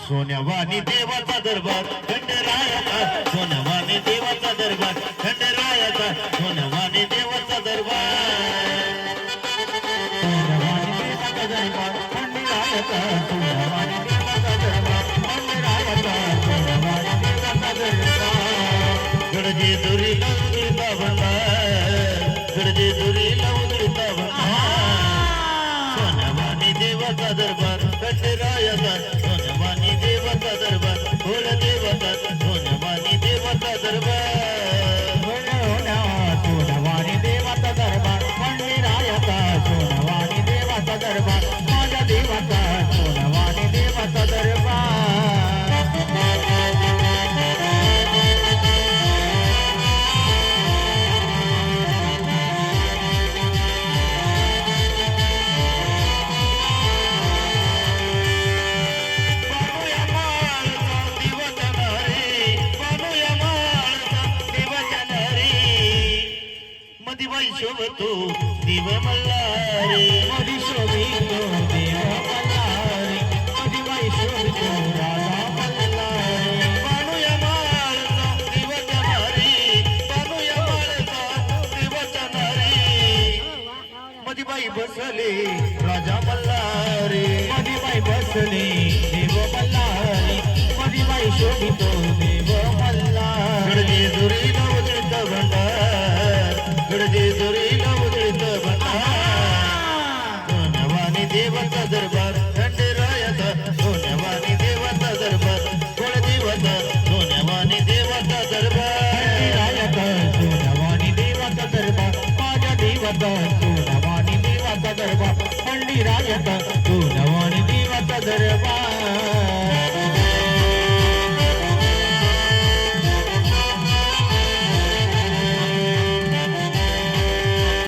सोन्यावानी देवाचा दरबार खंडरायाचा सोन्यावानी देवाचा दरबार खंडरायाचा सोन्यावानी देवाचा दरबार. सोनवानी देवाचा दरबार खंडीरायाचा सोनवानी देवाचा दरबार खंडीरायाचा सोनवानी देवाचा दरबार. गडजे दुरी लावून भंडार गडजे दुरी देवाचा दरबार खंडरायाचा सोन्यावानी देवाचा दरबार गोड देवाचा सोन्यावानी देवाचा दरबार. सोनवानी देवाचा दरबार खंडीरायाचा सोनवानी देवाचा दरबार माझ्या देवाचा मदिबाई शोभतो दिव मल्हारी मधी शोभितो देव मल्हारी मधी राधा मल्हारी माळचा माळचा बसले राजा मल्हारी मधीबाई बसली देव मल्हारी मधीबाई शोभितो गडजे दोरीला उदळीत बंधारा सोनवानी देवाचा दरबार खंडरायाचा सोनवानी देवाचा दरबार गडजीवाचा सोनवानी देवाचा दरबार. खंडरायाचा सोनवानी देवाचा दरबार माझ्या देवाचा सोनवानी देवाचा दरबार पंडिरायाचा सोनवानी देवाचा दरबार.